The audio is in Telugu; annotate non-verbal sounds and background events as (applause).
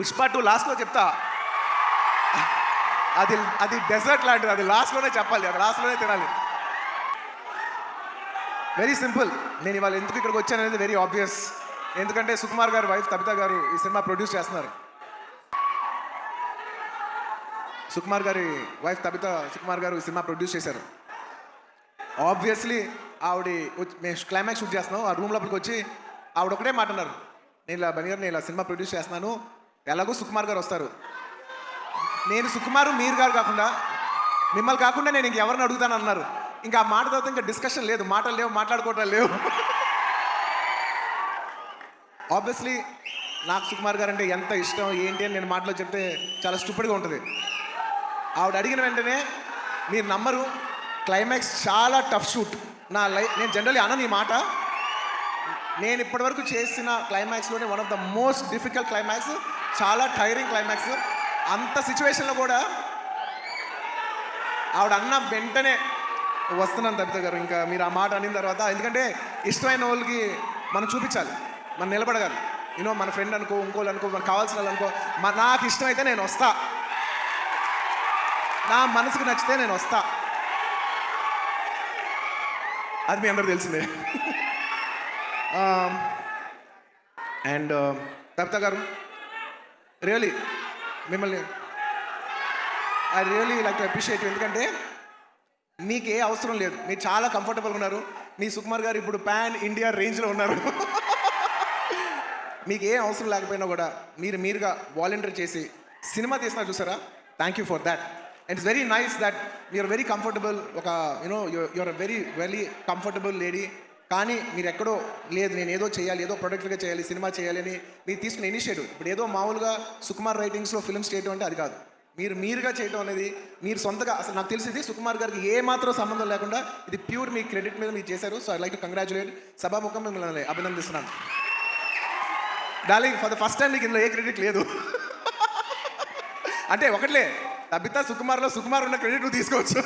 పుష్ప టూ లాస్ట్లో చెప్తా. అది అది డెజర్ట్ లాంటిది అది లాస్ట్లోనే చెప్పాలి అది లాస్ట్లోనే తినాలి. వెరీ సింపుల్ నేను ఇవాళ ఎందుకు ఇక్కడికి వచ్చాను అనేది వెరీ ఆబ్వియస్ ఎందుకంటే సుకుమార్ గారు వైఫ్ తబిత గారు ఈ సినిమా ప్రొడ్యూస్ చేస్తున్నారు. సుకుమార్ గారి వైఫ్ తబిత సుకుమార్ గారు ఈ సినిమా ప్రొడ్యూస్ చేశారు. ఆబ్వియస్లీ ఆవిడ వచ్చి- మేము క్లైమాక్స్ షూట్ చేస్తున్నాం. ఆ రూమ్ లోపలికి వచ్చి ఆవిడ ఒకటే మాట అన్నారు. నేను ఇలా బని గారు నేను ఇలా సినిమా ప్రొడ్యూస్ చేస్తున్నాను. ఎలాగో సుకుమార్ గారు వస్తారు. నేను సుకుమారు మీరు గారు కాకుండా మిమ్మల్ని కాకుండా నేను ఇంకెవరిని అడుగుతాను అన్నారు. ఇంకా ఆ మాట తర్వాత ఇంకా డిస్కషన్ లేదు. మాటలు లేవు మాట్లాడుకోవటం లేవు. ఆబ్వియస్లీ నాకు సుకుమార్ గారు అంటే ఎంత ఇష్టం ఏంటి అని నేను మాటలో చెప్తే చాలా స్టూపిడ్గా ఉంటుంది. ఆవిడ అడిగిన వెంటనే మీరు నమ్మరు క్లైమాక్స్ చాలా టఫ్ షూట్ నా లైఫ్ నేను జనరల్లీ అనను ఈ మాట. నేను ఇప్పటివరకు చేసిన క్లైమాక్స్లోనే one of the most difficult climax చాలా టైరింగ్ క్లైమాక్స్ అంత సిచ్యువేషన్లో కూడా ఆవిడ అన్న వెంటనే వస్తున్నాను తప్పిత గారు. ఇంకా మీరు ఆ మాట అనిన తర్వాత ఎందుకంటే ఇష్టమైన వాళ్ళకి మనం చూపించాలి మనం నిలబడగాలి. యూనో మన ఫ్రెండ్ అనుకో ఇంకోళ్ళు అనుకో మనకు కావాల్సిన వాళ్ళు అనుకో నాకు ఇష్టమైతే నేను వస్తా. నా మనసుకు నచ్చితే నేను వస్తా. అది మీ అందరూ తెలిసిందే. (laughs) అండ్ తప్పిత గారు రియలీ మిమ్మల్ని. I really like to appreciate ఎందుకంటే మీకు ఏ అవసరం లేదు. మీరు చాలా కంఫర్టబుల్గా ఉన్నారు. మీ సుకుమార్ గారు ఇప్పుడు పాన్ ఇండియా రేంజ్లో ఉన్నారు. (laughs) మీకు ఏ అవసరం లేకపోయినా కూడా మీరు మీరుగా వాలంటీర్ చేసి సినిమా తీసినా చూసారా? Thank you for that and it's very nice that you're very comfortable ఒక you know you're very very comfortable lady కానీ మీరు ఎక్కడో లేదు నేను ఏదో చేయాలి ఏదో ప్రొడక్ట్గా చేయాలి సినిమా చేయాలి అని మీరు తీసుకున్న ఇనిషియేటివ్. ఇప్పుడు ఏదో మామూలుగా సుకుమార్ రైటింగ్స్లో ఫిల్మ్స్ చేయటం అంటే అది కాదు. మీరు మీరుగా చేయటం అనేది మీరు సొంతగా అసలు నాకు తెలిసింది సుకుమార్ గారికి ఏ మాత్రం సంబంధం లేకుండా ఇది ప్యూర్ మీ క్రెడిట్ మీద మీరు చేశారు. So I like to congratulate. సభాముఖం మిమ్మల్ని అభినందిస్తున్నాను. Darling for the first time మీకు ఇందులో ఏ క్రెడిట్ లేదు. అంటే ఒకట్లే తబితా సుకుమార్లో సుకుమార్ ఉన్న క్రెడిట్ నువ్వు తీసుకోవచ్చు.